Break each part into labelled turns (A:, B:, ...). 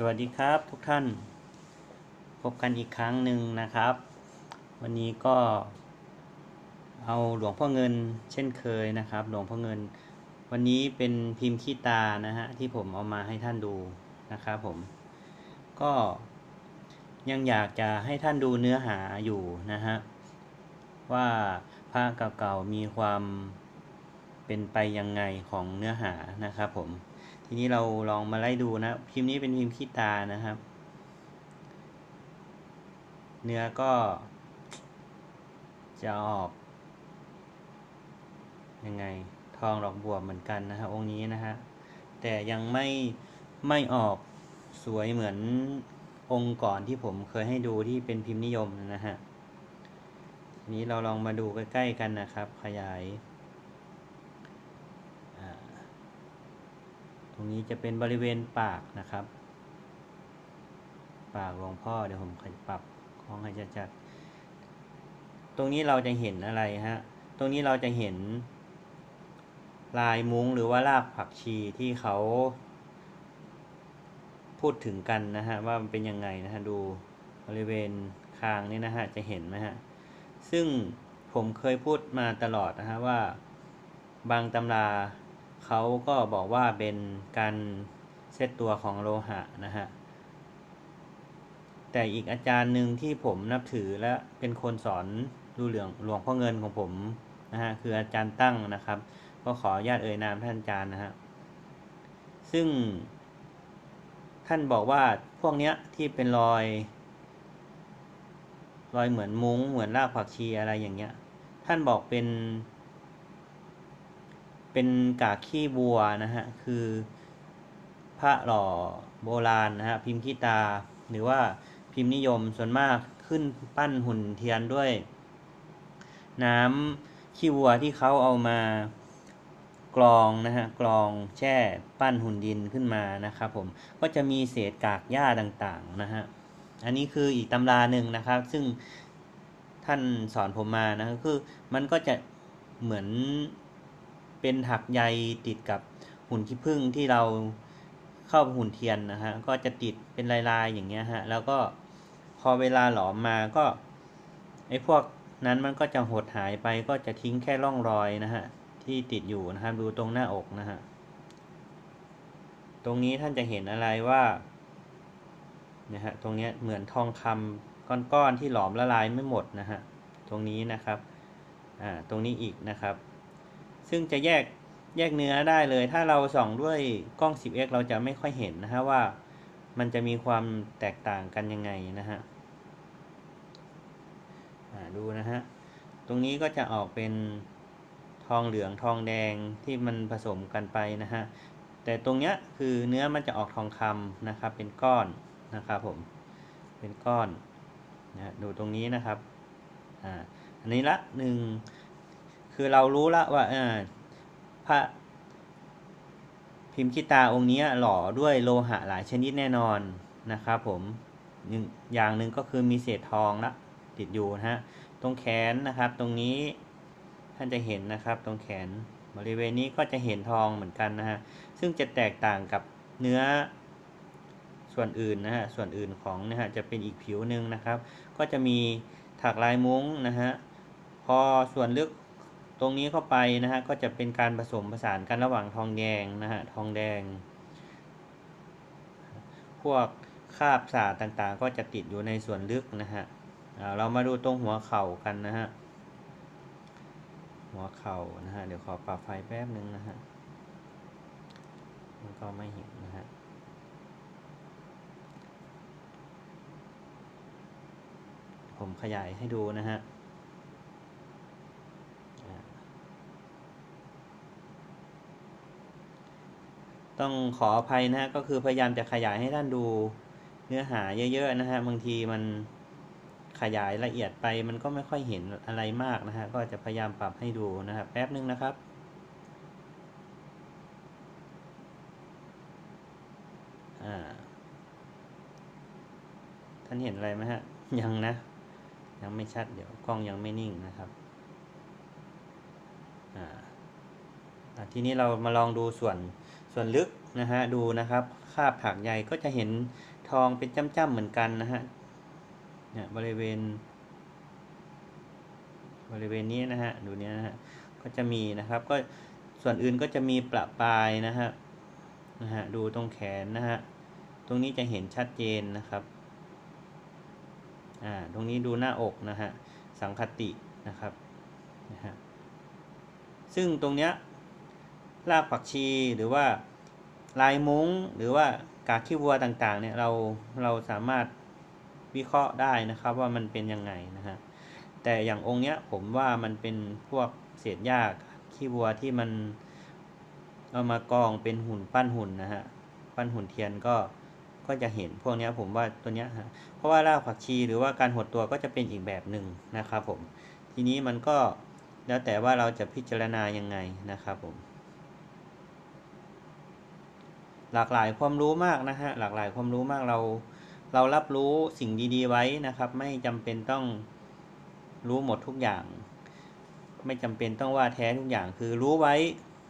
A: สวัสดีครับทุกท่าน พบกันอีกครั้งหนึ่งนะครับ วันนี้ก็ เอาหลวงพ่อเงินเช่นเคยนะครับ หลวงพ่อเงิน วันนี้เป็นพิมพ์ขี้ตานะฮะที่ผมเอามาให้ท่านดูนะครับผม ก็ยังอยากจะให้ท่านดูเนื้อหาอยู่นะฮะว่าพระเก่าๆมีความเป็นไปยังไงของเนื้อหานะครับผม ทีนี้เราลองมาไล่ดูนะ พิมพ์นี้เป็นพิมพ์ขี้ตานะครับ เนื้อก็ จะออก ยังไง ทองดอกบัวเหมือนกันนะฮะองค์นี้นะฮะ แต่ยังไม่ไม่ออกสวยเหมือนองค์ก่อนที่ผมเคยให้ดูที่เป็นพิมพ์นิยมนะฮะทีนี้เราลองมาดูใกล้ๆกันนะครับ ขยายอ่า ต รงนี้จะเป็นบริเวณปากนะครับ ปากหลวงพ่อเดี๋ยวผมขยับปรับของให้จัดๆตรงนี้เราจะเห็นอะไรฮะ ตรงนี้เราจะเห็น ลายมุ้งหรือว่ารากผักชีที่เขา พูดถึงกันนะฮะว่ามันเป็นยังไงนะฮะดูบริเวณคางนี่นะฮะจะเห็นไหมฮะซึ่งผมเคยพูดมาตลอดนะฮะว่าบางตำรา เขาก็บอกว่าเป็นการเซตตัวของโลหะนะฮะ แต่อีกอาจารย์หนึ่งที่ผมนับถือและเป็นคนสอนดูเหลืองหลวงพ่อเงินของผมนะฮะคืออาจารย์ตั้งนะครับ ก็ขออนุญาตเอ่ยนามท่านอาจารย์นะฮะซึ่งท่านบอกว่าพวกเนี้ยที่เป็นรอย รอยเหมือนมุง้งเหมือนรากผักชีอะไรอย่างเงี้ย ท่านบอกเป็น เป็นกากขี้บัวนะฮะ คือพระหล่อโบราณนะฮะ พิมพ์ขี้ตา หรือว่าพิมพ์นิยมส่วนมากขึ้นปั้นหุ่นเทียนด้วย น้ำขี้วัวที่เขาเอามากรองนะฮะกรองแช่ปั้นหุ่นดินขึ้นมานะครับผมก็จะมีเศษกากหญ้าต่างๆนะฮะอันนี้คืออีกตำราหนึ่งนะครับ ซึ่งท่านสอนผมมานะคือมันก็จะเหมือน เป็นถักใยติดกับหุ่นขี้ผึ้งที่เราเข้าหุ่นเทียนนะฮะก็จะติดเป็นลายๆอย่างเงี้ยฮะแล้วก็พอเวลาหลอมมาก็ไอ้พวกนั้นมันก็จะหดหายไปก็จะทิ้งแค่ร่องรอยนะฮะที่ติดอยู่นะครับดูตรงหน้าอกนะฮะตรงนี้ท่านจะเห็นอะไรว่านะฮะตรงนี้เหมือนทองคำก้อนๆที่หลอมละลายไม่หมดนะฮะตรงนี้นะครับอ่าตรงนี้อีกนะครับ ซึ่งจะแยกแยกเนื้อได้เลย ถ้าเราส่องด้วยกล้อง 10x เราจะไม่ค่อยเห็นนะฮะว่ามันจะมีความแตกต่างกันยังไงนะฮะดูนะฮะ ตรงนี้ก็จะออกเป็นทองเหลืองทองแดงที่มันผสมกันไปนะฮะ แต่ตรงเนี้ยคือเนื้อมันจะออกทองคำนะครับ เป็นก้อนนะครับผม เป็นก้อนนะดูตรงนี้นะครับ อ่า อันนี้ละหนึ่ง คือเรารู้ละว่าอ่าพระพิมพ์คิตาองค์นี้หล่อด้วยโลหะหลายชนิดแน่นอนนะครับผมอย่างหนึ่งก็คือมีเศษทองละติดอยู่นะฮะตรงแขนนะครับตรงนี้ท่านจะเห็นนะครับตรงแขนบริเวณนี้ก็จะเห็นทองเหมือนกันนะฮะซึ่งจะแตกต่างกับเนื้อส่วนอื่นนะฮะส่วนอื่นของนะฮะจะเป็นอีกผิวหนึ่งนะครับ ก็จะมีถักลายมุ้งนะฮะพอส่วนลึก ตรงนี้เข้าไปนะฮะก็จะเป็นการผสมผสานกันระหว่างทองแดงนะฮะทองแดง พวกคราบสาต่างๆ ก็จะติดอยู่ในส่วนลึกนะฮะเรามาดูตรงหัวเข่ากันนะฮะหัวเข่านะฮะเดี๋ยวขอปรับไฟแป๊บนึงนะฮะมันก็ไม่เห็นนะฮะผมขยายให้ดูนะฮะ ต้องขออภัยนะฮะก็คือพยายามจะขยายให้ท่านดูเนื้อหาเยอะๆนะฮะบางทีมันขยายละเอียดไปมันก็ไม่ค่อยเห็นอะไรมากนะฮะก็จะพยายามปรับให้ดูนะครับแป๊บนึงนะครับท่านเห็นอะไรไหมฮะ ยังนะ ยังไม่ชัด เดี๋ยวกล้องยังไม่นิ่งนะครับทีนี้เรามาลองดูส่วน ส่วนลึกนะฮะดูนะครับคาบถากใยก็จะเห็นทองเป็นจ้ำๆเหมือนกันนะฮะเนี่ยบริเวณ บริเวณนี้นะฮะดูเนี้ยนะฮะก็จะมีนะครับก็ส่วนอื่นก็จะมีประปรายนะฮะนะฮะดูตรงแขนนะฮะตรงนี้จะเห็นชัดเจนนะครับอ่าตรงนี้ดูหน้าอกนะฮะสังคตินะครับนะฮะซึ่งตรงเนี้ยรากผักชีหรือว่า ลายมุ้งหรือว่ากากขี้วัวต่างๆ เนี่ยเราเราสามารถวิเคราะห์ได้นะครับว่ามันเป็นยังไงนะฮะแต่อย่างองค์เนี้ยผมว่ามันเป็นพวกเศษหญ้าขี้วัวที่มันเอามากองเป็นหุ่นปั้นหุ่นนะฮะปั้นหุ่นเทียนก็ก็จะเห็นพวกเนี้ยผมว่าตัวเนี้ยฮะเพราะว่ารากผักชีหรือว่าการหดตัวก็จะเป็นอีกแบบหนึ่งนะครับผมทีนี้มันก็แล้วแต่ว่าเราจะพิจารณายังไงนะครับผม หลากหลายความรู้มากนะฮะหลากหลายความรู้มากเรา เรารับรู้สิ่งดีๆไว้นะครับ ไม่จำเป็นต้องรู้หมดทุกอย่าง ไม่จำเป็นต้องว่าแท้ทุกอย่างคือรู้ไว้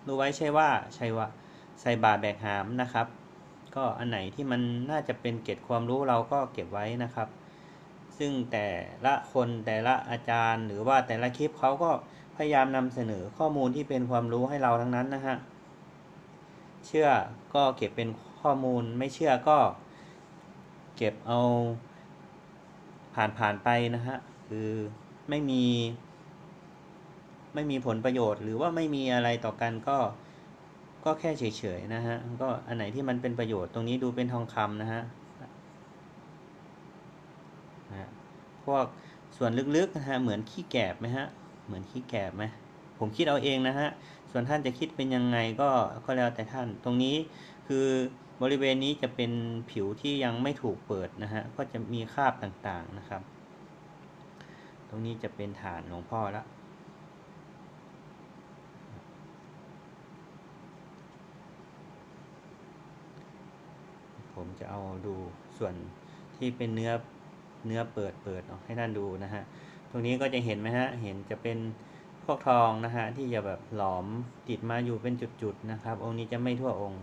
A: รู้ไว้ใช่ว่าใช่ว่าใส่บาตรแบกหามนะครับ ก็อันไหนที่มันน่าจะเป็นเก็บความรู้เราก็เก็บไว้นะครับ ซึ่งแต่ละคนแต่ละอาจารย์ หรือว่าแต่ละคลิปเขาก็พยายามนำเสนอข้อมูลที่เป็นความรู้ให้เราทั้งนั้นนะฮะ เชื่อก็เก็บเป็นข้อมูลไม่เชื่อก็ เก็บเอาผ่านผ่านไปนะฮะคือไม่มี ไม่มีผลประโยชน์ หรือว่าไม่มีอะไรต่อกันก็ก็แค่เฉยๆนะฮะก็อันไหนที่มันเป็นประโยชน์ตรงนี้ดูเป็นทองคำนะฮะนะพวกส่วนลึกๆนะฮะเหมือนขี้แกบไหมฮะเหมือนขี้แกบไหมผมคิดเอาเองนะฮะ ส่วนท่านจะคิดเป็นยังไงก็ก็แล้วแต่ท่าน ตรงนี้คือบริเวณนี้จะเป็นผิวที่ยังไม่ถูกเปิดนะฮะ ก็จะมีคราบต่างๆนะครับ ตรงนี้จะเป็นฐานหลวงพ่อละผมจะเอาดูส่วนที่เป็นเนื้อเนื้อเปิดเปิดออกให้ท่านดูนะฮะ ตรงนี้ก็จะเห็นไหมฮะ เห็นจะเป็น พวกทองนะฮะที่จะแบบหลอมติดมาอยู่เป็นจุดๆนะครับ องค์นี้จะไม่ทั่วองค์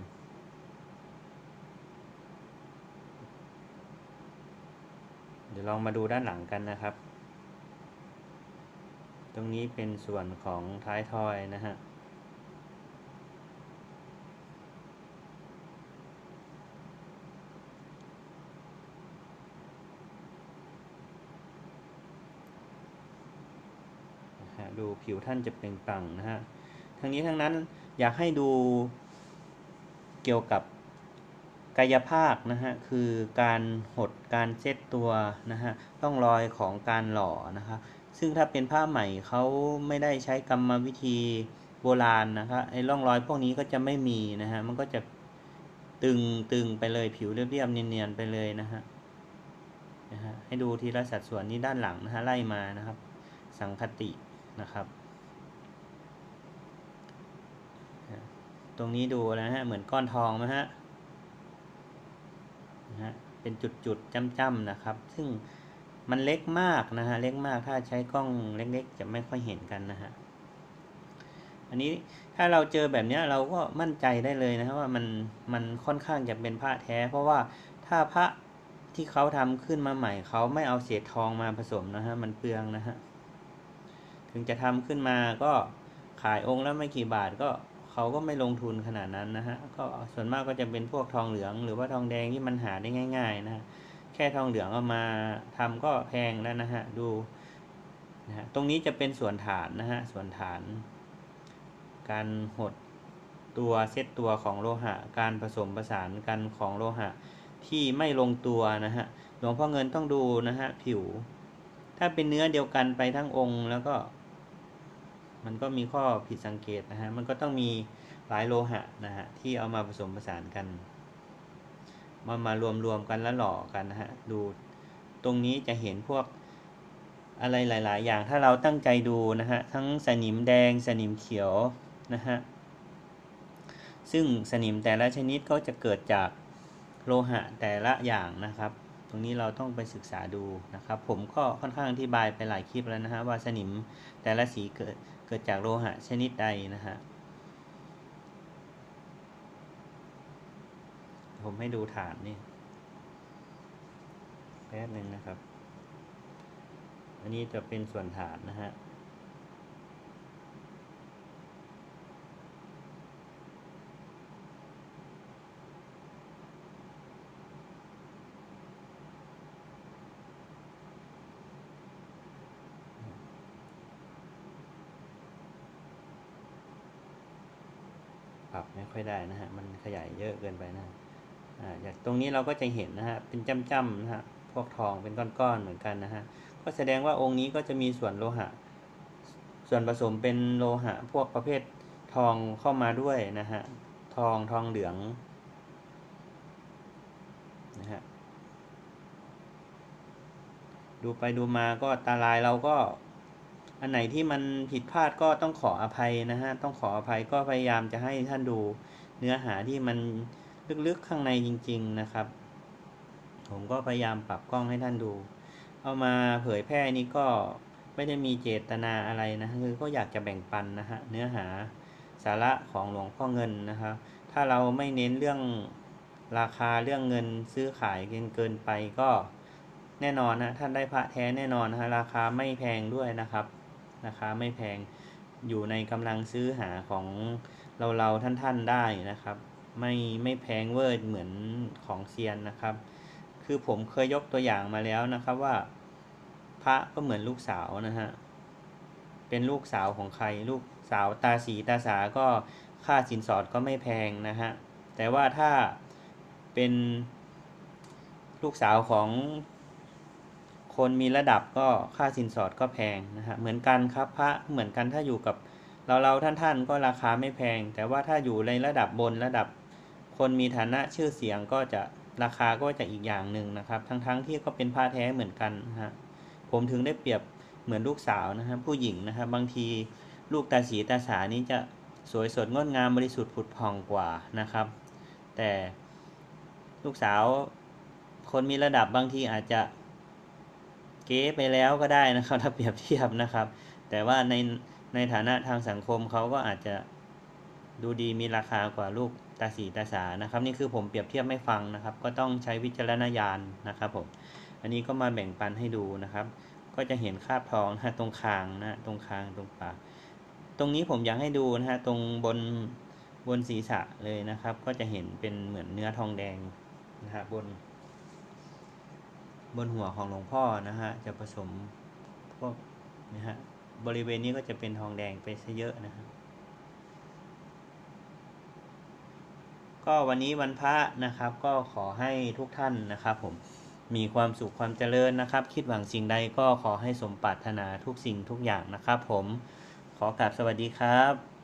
A: เดี๋ยวลองมาดูด้านหลังกันนะครับ ตรงนี้เป็นส่วนของท้ายทอยนะฮะ นะฮะดูผิวท่านจะเปล่งปลั่งนะฮะทั้งนี้ทั้งนั้นอยากให้ดูเกี่ยวกับกายภาคนะฮะคือการหดการเซตตัวนะฮะต้องรอยของการหล่อนะครับซึ่งถ้าเป็นผ้าใหม่เขาไม่ได้ใช้กรรมวิธีโบราณนะครับไอ้ร่องรอยพวกนี้ก็จะไม่มีนะฮะมันก็จะตึงตึงไปเลยผิวเรียบๆเนียนๆไปเลยนะฮะนะฮะให้ดูทีละสัดส่วนนี้ด้านหลังนะฮะไล่มานะครับ สังคติ นะครับ ตรงนี้ดูนะฮะ เหมือนก้อนทองไหมฮะนะฮะ เป็นจุดๆจ้ำๆนะครับ ซึ่งมันเล็กมากนะฮะ เล็กมากถ้าใช้กล้องเล็ก ๆ จะไม่ค่อยเห็นกันนะฮะ อันนี้ถ้าเราเจอแบบนี้เราก็มั่นใจได้เลยนะครับว่ามันมันค่อนข้างจะเป็นพระแท้ เพราะว่าถ้าพระที่เขาทำขึ้นมาใหม่เขาไม่เอาเศษทองมาผสมนะฮะ มันเปลืองนะฮะ ถึงจะทำขึ้นมาก็ขายองค์แล้วไม่กี่บาทก็เขาก็ไม่ลงทุนขนาดนั้นนะฮะก็ส่วนมากก็จะเป็นพวกทองเหลือง หรือว่าทองแดงที่มันหาได้ง่าย ๆ นะแค่ทองเหลืองเอามาทำก็แพงแล้วนะฮะดูนะฮะตรงนี้จะเป็นส่วนฐานนะฮะส่วนฐาน การหดตัวเซตตัวของโลหะ การผสมผสานกันของโลหะที่ไม่ลงตัวนะฮะหลวงพ่อเงินต้องดูนะฮะผิว ถ้าเป็นเนื้อเดียวกันไปทั้งองค์ แล้วก็ มันก็มีข้อผิดสังเกตนะฮะ มันก็ต้องมีหลายโลหะนะฮะที่เอามาผสมผสานกัน มามารวมรวมกันแล้วหล่อกันนะฮะ ดูตรงนี้จะเห็นพวกอะไรหลาย ๆ อย่างถ้าเราตั้งใจดูนะฮะ ทั้งสนิมแดงสนิมเขียวนะฮะ ซึ่งสนิมแต่ละชนิดก็จะเกิดจากโลหะแต่ละอย่างนะครับ ตรงนี้เราต้องไปศึกษาดูนะครับ ผมก็ค่อนข้างอธิบายไปหลายคลิปแล้วนะฮะว่าสนิมแต่ละสีเกิดเกิดจากโลหะชนิดใดนะฮะผมให้ดูฐานนี่แป๊บหนึ่งนะครับ อันนี้จะเป็นส่วนฐานนะฮะ ปรับไม่ค่อยได้นะฮะ มันขยายเยอะเกินไปนะฮะอ่าจากตรงนี้เราก็จะเห็นนะฮะ เป็นจ้ำๆนะฮะ พวกทองเป็นก้อนๆเหมือนกันนะฮะ ก็แสดงว่าองค์นี้ก็จะมีส่วนโลหะ ส่วนผสมเป็นโลหะ พวกประเภททองเข้ามาด้วยนะฮะ ทองทองเหลืองนะฮะ ดูไปดูมาก็ตาลายเราก็ อันไหนที่มันผิดพลาดก็ต้องขออภัยนะฮะ ต้องขออภัยก็พยายามจะให้ท่านดูเนื้อหาที่มันลึกๆข้างในจริง ๆนะครับ ผมก็พยายามปรับกล้องให้ท่านดู เอามาเผยแพร่นี้ก็ไม่ได้มีเจตนาอะไรนะคือก็อยากจะแบ่งปันนะฮะเนื้อหาสาระของหลวงพ่อเงินนะครับ ถ้าเราไม่เน้นเรื่องราคาเรื่องเงินซื้อขายเกินเกินไปก็แน่นอนนะท่านได้พระแท้แน่นอนนะฮะราคาไม่แพงด้วยนะครับ ราคาไม่แพงอยู่ในกำลังซื้อหาของเราเราท่านท่านๆได้นะครับ ไม่ไม่แพงเวอร์เหมือนของเซียนนะครับ คือผมเคยยกตัวอย่างมาแล้วนะครับว่า พระก็เหมือนลูกสาวนะฮะเป็นลูกสาวของใครลูกสาวตาสีตาสาก็ค่าสินสอดก็ไม่แพงนะฮะแต่ว่าถ้าเป็นลูกสาวของ คนมีระดับก็ค่าสินสอดก็แพงนะฮะเหมือนกันครับพระเหมือนกันถ้าอยู่กับเราเราท่านท่านๆก็ราคาไม่แพง แต่ว่าถ้าอยู่ในระดับบนระดับ คนมีฐานะชื่อเสียงก็จะราคาก็จะอีกอย่างหนึ่งนะครับ ทั้งๆทที่ก็เป็นผ้าแท้เหมือนกันนะฮะผมถึงได้เปรียบเหมือนลูกสาวนะฮะผู้หญิงนะครับบางทีลูกตาสีตาสานี้จะสวยสดงดงามบริสุทธิ์ผุดผ่องกว่านะครับ แต่ลูกสาวคนมีระดับบางทีอาจจะ เก๊ไปแล้วก็ได้นะครับถ้าเปรียบเทียบนะครับ แต่ว่าในในฐานะทางสังคมเขาก็อาจจะดูดีมีราคากว่าลูกตาสีตาสานะครับ นี่คือผมเปรียบเทียบไม่ฟังนะครับ ก็ต้องใช้วิจารณญาณนะครับผมอันนี้ก็มาแบ่งปันให้ดูนะครับ ก็จะเห็นคราบทองนะตรงคางนะตรงคางตรงปากตรงนี้ผมอยากให้ดูนะฮะตรงบนบนศีรษะเลยนะครับ ก็จะเห็นเป็นเหมือนเนื้อทองแดงนะฮะบน บนหัวของหลวงพ่อนะฮะจะผสมพวกนะฮะบริเวณนี้ก็จะเป็นทองแดงไปซะเยอะนะฮะก็วันนี้วันพระนะครับ ก็ขอให้ทุกท่านนะครับผมมีความสุขความเจริญนะครับ คิดหวังสิ่งใดก็ขอให้สมปรารถนาทุกสิ่งทุกอย่างนะครับผมขอกราบสวัสดีครับ